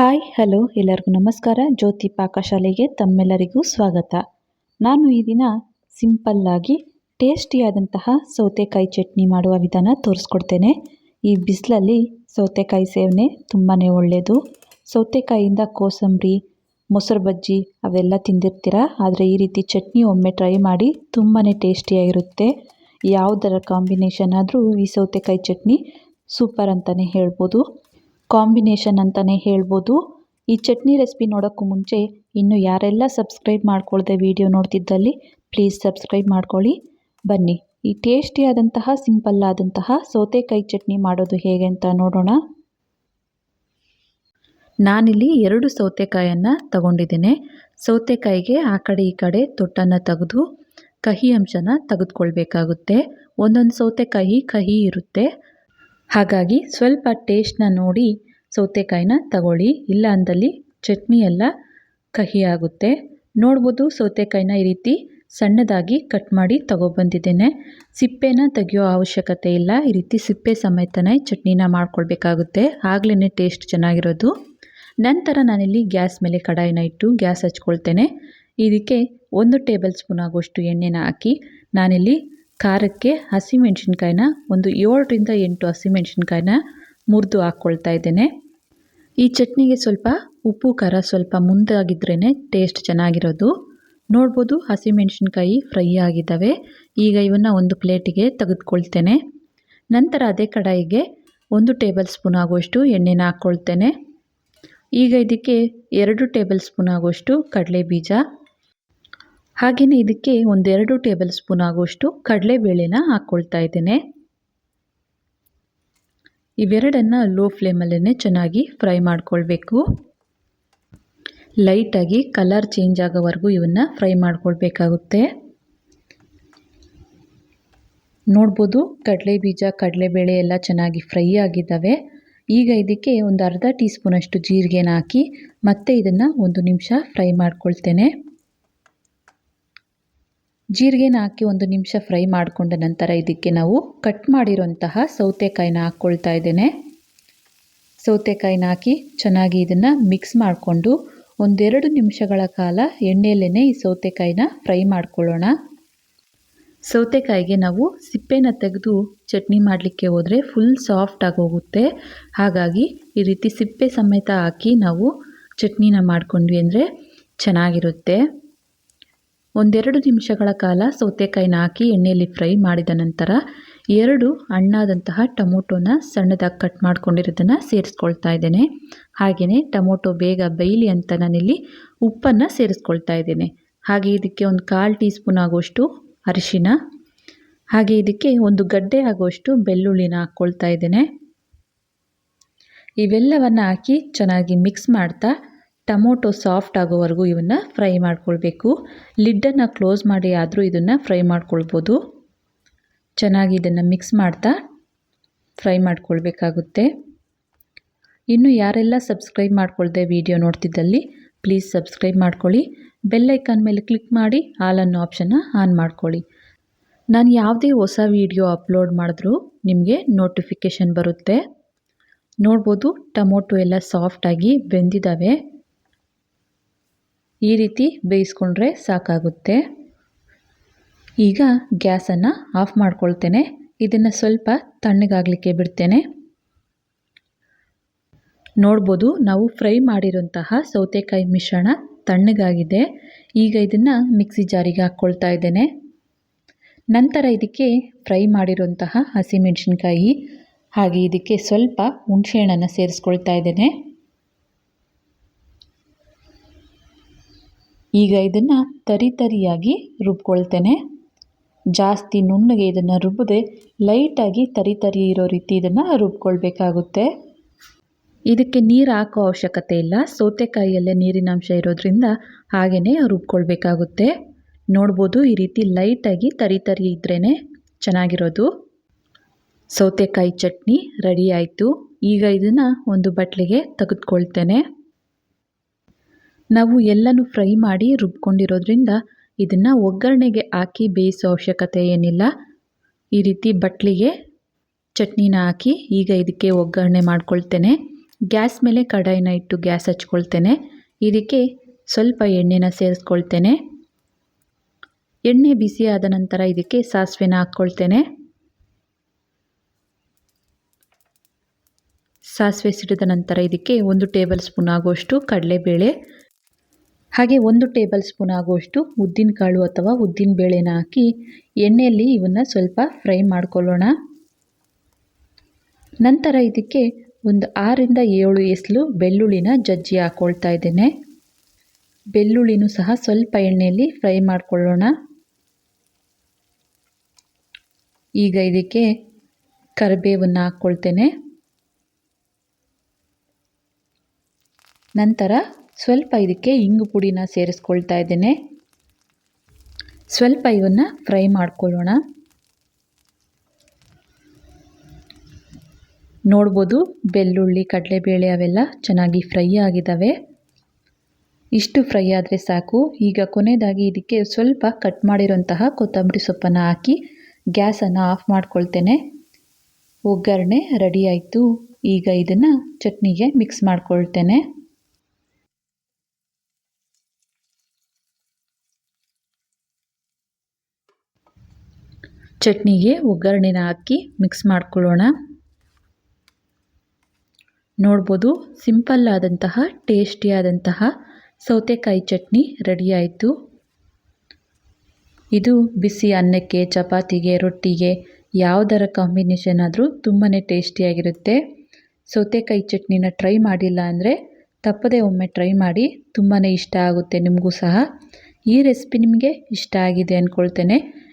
Hi, hello, ಎಲ್ಲರಿಗೂ ನಮಸ್ಕಾರ. ಜ್ಯೋತಿ ಪಾಕಶಾಲೆಗೆ ತಮ್ಮೆಲ್ಲರಿಗೂ ಸ್ವಾಗತ. ನಾನು ಈ ದಿನ ಸಿಂಪಲ್ಲಾಗಿ ಟೇಸ್ಟಿಯಾದಂತಹ ಸೌತೆಕಾಯಿ ಚಟ್ನಿ ಮಾಡುವ ವಿಧಾನ ತೋರಿಸ್ಕೊಡ್ತೇನೆ. ಈ ಬಿಸಿಲಲ್ಲಿ ಸೌತೆಕಾಯಿ ಸೇವನೆ ತುಂಬಾ ಒಳ್ಳೆಯದು ಸೌತೆಕಾಯಿಯಿಂದ ಕೋಸಂಬರಿ, ಮೊಸರು ಬಜ್ಜಿ ಅವೆಲ್ಲ ತಿಂದಿರ್ತೀರ? ಆದರೆ ಈ ರೀತಿ ಚಟ್ನಿ ಒಮ್ಮೆ ಟ್ರೈ ಮಾಡಿ ತುಂಬಾ ಟೇಸ್ಟಿಯಾಗಿರುತ್ತೆ. ಯಾವುದರ ಕಾಂಬಿನೇಷನ್ ಆದರೂ ಈ ಸೌತೆಕಾಯಿ ಚಟ್ನಿ ಸೂಪರ್ ಅಂತಲೇ ಹೇಳ್ಬೋದು. ಕಾಂಬಿನೇಷನ್ ಅಂತಲೇ ಹೇಳ್ಬೋದು. ಈ ಚಟ್ನಿ ರೆಸಿಪಿ ನೋಡೋಕ್ಕೂ ಮುಂಚೆ ಇನ್ನು ಯಾರೆಲ್ಲ ಸಬ್ಸ್ಕ್ರೈಬ್ ಮಾಡ್ಕೊಳ್ಳದೆ ವಿಡಿಯೋ ನೋಡ್ತಿದ್ದಲ್ಲಿ ಪ್ಲೀಸ್ ಸಬ್ಸ್ಕ್ರೈಬ್ ಮಾಡ್ಕೊಳ್ಳಿ. ಬನ್ನಿ, ಈ ಟೇಸ್ಟಿಯಾದಂತಹ ಸಿಂಪಲ್ ಆದಂತಹ ಸೌತೆಕಾಯಿ ಚಟ್ನಿ ಮಾಡೋದು ಹೇಗೆ ಅಂತ ನೋಡೋಣ. ನಾನಿಲ್ಲಿ ಎರಡು ಸೌತೆಕಾಯನ್ನು ತಗೊಂಡಿದ್ದೇನೆ. ಸೌತೆಕಾಯಿಗೆ ಆ ಕಡೆ ಈ ಕಡೆ ತೊಟ್ಟನ್ನು ತೆಗೆದು, ಕಹಿ ಅಂಶನ ತೆಗೆದುಕೊಳ್ಬೇಕಾಗುತ್ತೆ. ಒಂದೊಂದು ಸೌತೆಕಾಯಿ ಕಹಿ ಇರುತ್ತೆ. ಹಾಗಾಗಿ ಸ್ವಲ್ಪ ಟೇಸ್ಟ್ನ ನೋಡಿ ಸೌತೆಕಾಯಿನ ತಗೊಳ್ಳಿ. ಇಲ್ಲ ಅಂದಲ್ಲಿ ಚಟ್ನಿ ಎಲ್ಲ ಕಹಿ ಆಗುತ್ತೆ ನೋಡ್ಬೋದು ಸೌತೆಕಾಯಿನ ಈ ರೀತಿ ಸಣ್ಣದಾಗಿ ಕಟ್ ಮಾಡಿ ತಗೊಬಂದಿದ್ದೇನೆ. ಸಿಪ್ಪೆನ ತೆಗೆಯೋ ಅವಶ್ಯಕತೆ ಇಲ್ಲ. ಈ ರೀತಿ ಸಿಪ್ಪೆ ಸಮೇತನೇ ಚಟ್ನಿನ ಮಾಡ್ಕೊಳ್ಬೇಕಾಗುತ್ತೆ. ಆಗ್ಲೇ ಟೇಸ್ಟ್ ಚೆನ್ನಾಗಿರೋದು. ನಂತರ ನಾನಿಲ್ಲಿ ಗ್ಯಾಸ್ ಮೇಲೆ ಕಡಾಯಿನ ಇಟ್ಟು ಗ್ಯಾಸ್ ಹಚ್ಕೊಳ್ತೇನೆ. ಇದಕ್ಕೆ ಒಂದು ಟೇಬಲ್ ಸ್ಪೂನ್ ಆಗುವಷ್ಟು ಎಣ್ಣೆನ ಹಾಕಿ ನಾನಿಲ್ಲಿ ಖಾರಕ್ಕೆ ಹಸಿಮೆಣ್ಸಿನ್ಕಾಯಿನ ಒಂದು ಏಳರಿಂದ ಎಂಟು ಹಸಿಮೆಣ್ಸಿನ್ಕಾಯಿನ ಮುರಿದು ಹಾಕ್ಕೊಳ್ತಾ ಇದ್ದೇನೆ. ಈ ಚಟ್ನಿಗೆ ಸ್ವಲ್ಪ ಉಪ್ಪು, ಖಾರ ಸ್ವಲ್ಪ ಮುಂದಾಗಿದ್ರೇ ಟೇಸ್ಟ್ ಚೆನ್ನಾಗಿರೋದು. ನೋಡ್ಬೋದು ಹಸಿಮೆಣ್ಸಿನ್ಕಾಯಿ ಫ್ರೈ ಆಗಿದ್ದಾವೆ. ಈಗ ಇವನ್ನು ಒಂದು ಪ್ಲೇಟಿಗೆ ತೆಗೆದುಕೊಳ್ತೇನೆ. ನಂತರ ಅದೇ ಕಡಾಯಿಗೆ ಒಂದು ಟೇಬಲ್ ಸ್ಪೂನ್ ಆಗುವಷ್ಟು ಎಣ್ಣೆನ ಹಾಕ್ಕೊಳ್ತೇನೆ. ಈಗ ಇದಕ್ಕೆ ಎರಡು ಟೇಬಲ್ ಸ್ಪೂನ್ ಆಗುವಷ್ಟು ಕಡಲೆ ಬೀಜ ಹಾಗೆಯೇ ಇದಕ್ಕೆ ಒಂದೆರಡು ಟೇಬಲ್ ಸ್ಪೂನ್ ಆಗುವಷ್ಟು ಕಡಲೆಬೇಳೆನ ಹಾಕ್ಕೊಳ್ತಾ ಇದ್ದೇನೆ. ಇವೆರಡನ್ನು ಲೋ ಫ್ಲೇಮಲ್ಲೇ ಚೆನ್ನಾಗಿ ಫ್ರೈ ಮಾಡ್ಕೊಳ್ಬೇಕು. ಲೈಟಾಗಿ ಕಲರ್ ಚೇಂಜ್ ಆಗೋವರೆಗೂ ಇವನ್ನ ಫ್ರೈ ಮಾಡ್ಕೊಳ್ಬೇಕಾಗುತ್ತೆ. ನೋಡ್ಬೋದು ಕಡಲೆ ಬೀಜ ಕಡಲೆಬೇಳೆ ಎಲ್ಲ ಚೆನ್ನಾಗಿ ಫ್ರೈ ಆಗಿದ್ದಾವೆ. ಈಗ ಇದಕ್ಕೆ ಒಂದು ಅರ್ಧ ಟೀ ಸ್ಪೂನಷ್ಟು ಜೀರಿಗೆನ ಹಾಕಿ ಮತ್ತೆ ಇದನ್ನು ಒಂದು ನಿಮಿಷ ಫ್ರೈ ಮಾಡ್ಕೊಳ್ತೇನೆ. ಜೀರಿಗೆನ ಹಾಕಿ ಒಂದು ನಿಮಿಷ ಫ್ರೈ ಮಾಡಿಕೊಂಡ ನಂತರ ಇದಕ್ಕೆ ನಾವು ಕಟ್ ಮಾಡಿರೋಂತಹ ಸೌತೆಕಾಯಿನ ಹಾಕ್ಕೊಳ್ತಾ ಇದ್ದೇನೆ. ಸೌತೆಕಾಯಿನ ಹಾಕಿ ಚೆನ್ನಾಗಿ ಇದನ್ನು ಮಿಕ್ಸ್ ಮಾಡಿಕೊಂಡು ಒಂದೆರಡು ನಿಮಿಷಗಳ ಕಾಲ ಎಣ್ಣೆಯಲ್ಲೇ ಈ ಸೌತೆಕಾಯಿನ ಫ್ರೈ ಮಾಡ್ಕೊಳ್ಳೋಣ. ಸೌತೆಕಾಯಿಗೆ ನಾವು ಸಿಪ್ಪೆನ ತೆಗೆದು ಚಟ್ನಿ ಮಾಡಲಿಕ್ಕೆ ಹೋದರೆ ಫುಲ್ ಸಾಫ್ಟ್ ಹೋಗುತ್ತೆ. ಹಾಗಾಗಿ ಈ ರೀತಿ ಸಿಪ್ಪೆ ಸಮೇತ ಹಾಕಿ ನಾವು ಚಟ್ನಿನ ಮಾಡಿಕೊಂಡ್ವಿ ಅಂದರೆ ಚೆನ್ನಾಗಿರುತ್ತೆ. ಒಂದೆರಡು ನಿಮಿಷಗಳ ಕಾಲ ಸೌತೆಕಾಯಿನ ಹಾಕಿ ಎಣ್ಣೆಯಲ್ಲಿ ಫ್ರೈ ಮಾಡಿದ ನಂತರ ಎರಡು ಹಣ್ಣಾದಂತಹ ಟೊಮೊಟೊನ ಸಣ್ಣದಾಗಿ ಕಟ್ ಮಾಡ್ಕೊಂಡಿರೋದನ್ನು ಸೇರಿಸ್ಕೊಳ್ತಾ ಇದ್ದೇನೆ. ಹಾಗೆಯೇ ಟೊಮೊಟೊ ಬೇಗ ಬೇಯಲಿ ಅಂತ ನಾನಿಲ್ಲಿ ಉಪ್ಪನ್ನು ಸೇರಿಸ್ಕೊಳ್ತಾ ಇದ್ದೇನೆ. ಹಾಗೆ ಇದಕ್ಕೆ ಒಂದು ಕಾಲು ಟೀ ಸ್ಪೂನ್ ಆಗುವಷ್ಟು ಅರಿಶಿನ, ಹಾಗೆ ಇದಕ್ಕೆ ಒಂದು ಗಡ್ಡೆ ಆಗುವಷ್ಟು ಬೆಳ್ಳುಳ್ಳಿನ ಹಾಕ್ಕೊಳ್ತಾ ಇದ್ದೇನೆ. ಇವೆಲ್ಲವನ್ನು ಹಾಕಿ ಚೆನ್ನಾಗಿ ಮಿಕ್ಸ್ ಮಾಡ್ತಾ ಟೊಮೊಟೊ ಸಾಫ್ಟ್ ಆಗೋವರೆಗೂ ಇವನ್ನು ಫ್ರೈ ಮಾಡ್ಕೊಳ್ಬೇಕು. ಲಿಡ್ಡನ್ನು ಕ್ಲೋಸ್ ಮಾಡಿ ಆದರೂ ಇದನ್ನು ಫ್ರೈ ಮಾಡ್ಕೊಳ್ಬೋದು. ಚೆನ್ನಾಗಿ ಇದನ್ನು ಮಿಕ್ಸ್ ಮಾಡ್ತಾ ಫ್ರೈ ಮಾಡ್ಕೊಳ್ಬೇಕಾಗುತ್ತೆ. ಇನ್ನು ಯಾರೆಲ್ಲ ಸಬ್ಸ್ಕ್ರೈಬ್ ಮಾಡ್ಕೊಳ್ದೆ ವಿಡಿಯೋ ನೋಡ್ತಿದ್ದಲ್ಲಿ, ಪ್ಲೀಸ್ ಸಬ್ಸ್ಕ್ರೈಬ್ ಮಾಡ್ಕೊಳ್ಳಿ. ಬೆಲ್ಲೈಕಾನ್ ಮೇಲೆ ಕ್ಲಿಕ್ ಮಾಡಿ ಆಲ್ ಅನ್ನೋ ಆಪ್ಷನ್ನ ಆನ್ ಮಾಡ್ಕೊಳ್ಳಿ. ನಾನು ಯಾವುದೇ ಹೊಸ ವಿಡಿಯೋ ಅಪ್ಲೋಡ್ ಮಾಡಿದ್ರೂ ನಿಮಗೆ ನೋಟಿಫಿಕೇಷನ್ ಬರುತ್ತೆ. ನೋಡ್ಬೋದು, ಟೊಮೊಟೊ ಎಲ್ಲ ಸಾಫ್ಟಾಗಿ ಬೆಂದಿದ್ದಾವೆ ಈ ರೀತಿ ಬೇಯಿಸ್ಕೊಂಡ್ರೆ ಸಾಕಾಗುತ್ತೆ. ಈಗ ಗ್ಯಾಸನ್ನು ಆಫ್ ಮಾಡ್ಕೊಳ್ತೇನೆ. ಇದನ್ನು ಸ್ವಲ್ಪ ತಣ್ಣಗಾಗಲಿಕ್ಕೆ ಬಿಡ್ತೇನೆ. ನೋಡ್ಬೋದು ನಾವು ಫ್ರೈ ಮಾಡಿರೋಂತಹ ಸೌತೆಕಾಯಿ ಮಿಶ್ರಣ ತಣ್ಣಗಾಗಿದೆ. ಈಗ ಇದನ್ನು ಮಿಕ್ಸಿ ಜಾರಿಗೆ ಹಾಕ್ಕೊಳ್ತಾ ಇದ್ದೇನೆ. ನಂತರ ಇದಕ್ಕೆ ಫ್ರೈ ಮಾಡಿರೋಂತಹ ಹಸಿಮೆಣಸಿನ್ಕಾಯಿ ಹಾಗೆ ಇದಕ್ಕೆ ಸ್ವಲ್ಪ ಹುಣಸೆಹಣ್ಣನ್ನು ಸೇರಿಸ್ಕೊಳ್ತಾ ಇದ್ದೇನೆ. ಈಗ ಇದನ್ನು ತರಿ ತರಿಯಾಗಿ ರುಬ್ಕೊಳ್ತೇನೆ. ಜಾಸ್ತಿ ನುಣ್ಣಗೆ ಇದನ್ನು ರುಬ್ಬದೆ ಲೈಟಾಗಿ ತರಿ ತರಿ ಇರೋ ರೀತಿ ಇದನ್ನು ರುಬ್ಕೊಳ್ಬೇಕಾಗುತ್ತೆ. ಇದಕ್ಕೆ ನೀರು ಹಾಕೋ ಅವಶ್ಯಕತೆ ಇಲ್ಲ. ಸೌತೆಕಾಯಿಯಲ್ಲೇ ನೀರಿನಾಂಶ ಇರೋದ್ರಿಂದ ಹಾಗೆಯೇ ರುಬ್ಕೊಳ್ಬೇಕಾಗುತ್ತೆ. ನೋಡ್ಬೋದು ಈ ರೀತಿ ಲೈಟಾಗಿ ತರಿ ತರಿ ಇದ್ರೇ ಚೆನ್ನಾಗಿರೋದು. ಸೌತೆಕಾಯಿ ಚಟ್ನಿ ರೆಡಿ ಆಯಿತು. ಈಗ ಇದನ್ನು ಒಂದು ಬಟ್ಲಿಗೆ ತೆಗೆದುಕೊಳ್ತೇನೆ. ನಾವು ಎಲ್ಲನೂ ಫ್ರೈ ಮಾಡಿ ರುಬ್ಕೊಂಡಿರೋದ್ರಿಂದ ಇದನ್ನು ಒಗ್ಗರಣೆಗೆ ಹಾಕಿ ಬೇಯಿಸೋ ಅವಶ್ಯಕತೆ ಏನಿಲ್ಲ. ಈ ರೀತಿ ಬಟ್ಲಿಗೆ ಚಟ್ನಿನ ಹಾಕಿ ಈಗ ಇದಕ್ಕೆ ಒಗ್ಗರಣೆ ಮಾಡ್ಕೊಳ್ತೇನೆ. ಗ್ಯಾಸ್ ಮೇಲೆ ಕಡಾಯಿನ ಇಟ್ಟು ಗ್ಯಾಸ್ ಹಚ್ಕೊಳ್ತೇನೆ. ಇದಕ್ಕೆ ಸ್ವಲ್ಪ ಎಣ್ಣೆನ ಸೇರಿಸ್ಕೊಳ್ತೇನೆ. ಎಣ್ಣೆ ಬಿಸಿ ಆದ ನಂತರ ಇದಕ್ಕೆ ಸಾಸಿವೆನ ಹಾಕ್ಕೊಳ್ತೇನೆ. ಸಾಸಿವೆ ಸಿಡಿದ ನಂತರ ಇದಕ್ಕೆ ಒಂದು ಟೇಬಲ್ ಸ್ಪೂನ್ ಆಗುವಷ್ಟು ಕಡಲೆಬೇಳೆ ಹಾಗೆ ಒಂದು ಟೇಬಲ್ ಸ್ಪೂನ್ ಆಗುವಷ್ಟು ಉದ್ದಿನಕಾಳು ಅಥವಾ ಉದ್ದಿನ ಬೇಳೆನ ಹಾಕಿ ಎಣ್ಣೆಯಲ್ಲಿ ಇವನ್ನು ಸ್ವಲ್ಪ ಫ್ರೈ ಮಾಡ್ಕೊಳ್ಳೋಣ. ನಂತರ ಇದಕ್ಕೆ ಒಂದು ಆರಿಂದ ಏಳು ಎಸ್ಲು ಬೆಳ್ಳುಳ್ಳಿನ ಜಜ್ಜಿ ಹಾಕ್ಕೊಳ್ತಾ ಇದ್ದೇನೆ. ಬೆಳ್ಳುಳ್ಳಿನೂ ಸಹ ಸ್ವಲ್ಪ ಎಣ್ಣೆಯಲ್ಲಿ ಫ್ರೈ ಮಾಡ್ಕೊಳ್ಳೋಣ. ಈಗ ಇದಕ್ಕೆ ಕರಿಬೇವನ್ನು ಹಾಕ್ಕೊಳ್ತೇನೆ ನಂತರ ಸ್ವಲ್ಪ ಇದಕ್ಕೆ ಇಂಗು ಪುಡಿನ ಸೇರಿಸ್ಕೊಳ್ತಾ ಇದ್ದೇನೆ. ಸ್ವಲ್ಪ ಇವನ್ನು ಫ್ರೈ ಮಾಡ್ಕೊಳ್ಳೋಣ. ನೋಡ್ಬೋದು ಬೆಳ್ಳುಳ್ಳಿ, ಕಡಲೆಬೇಳೆ ಅವೆಲ್ಲ ಚೆನ್ನಾಗಿ ಫ್ರೈ ಆಗಿದ್ದಾವೆ. ಇಷ್ಟು ಫ್ರೈ ಆದರೆ ಸಾಕು. ಈಗ ಕೊನೆಯದಾಗಿ ಇದಕ್ಕೆ ಸ್ವಲ್ಪ ಕಟ್ ಮಾಡಿರೋಂತಹ ಕೊತ್ತಂಬರಿ ಸೊಪ್ಪನ್ನು ಹಾಕಿ ಗ್ಯಾಸನ್ನು ಆಫ್ ಮಾಡ್ಕೊಳ್ತೇನೆ. ಒಗ್ಗರಣೆ ರೆಡಿ ಆಯಿತು. ಈಗ ಇದನ್ನು ಚಟ್ನಿಗೆ ಮಿಕ್ಸ್ ಮಾಡ್ಕೊಳ್ತೇನೆ. ಚಟ್ನಿಗೆ ಒಗ್ಗರಣೆನ ಹಾಕಿ ಮಿಕ್ಸ್ ಮಾಡ್ಕೊಳ್ಳೋಣ. ನೋಡ್ಬೋದು ಸಿಂಪಲ್ ಆದಂತಹ ಟೇಸ್ಟಿಯಾದಂತಹ ಸೌತೆಕಾಯಿ ಚಟ್ನಿ ರೆಡಿ ಆಯಿತು. ಇದು ಬಿಸಿ ಅನ್ನಕ್ಕೆ, ಚಪಾತಿಗೆ, ರೊಟ್ಟಿಗೆ ಯಾವುದರ ಕಾಂಬಿನೇಷನ್ ಆದರೂ ತುಂಬಾ ಟೇಸ್ಟಿಯಾಗಿರುತ್ತೆ ಸೌತೆಕಾಯಿ ಚಟ್ನಿನ ಟ್ರೈ ಮಾಡಿಲ್ಲ ಅಂದರೆ ತಪ್ಪದೆ ಒಮ್ಮೆ ಟ್ರೈ ಮಾಡಿ ತುಂಬಾ ಇಷ್ಟ ಆಗುತ್ತೆ ನಿಮಗೂ ಸಹ. ಈ ರೆಸಿಪಿ ನಿಮಗೆ ಇಷ್ಟ ಆಗಿದೆ ಅಂದ್ಕೊಳ್ತೇನೆ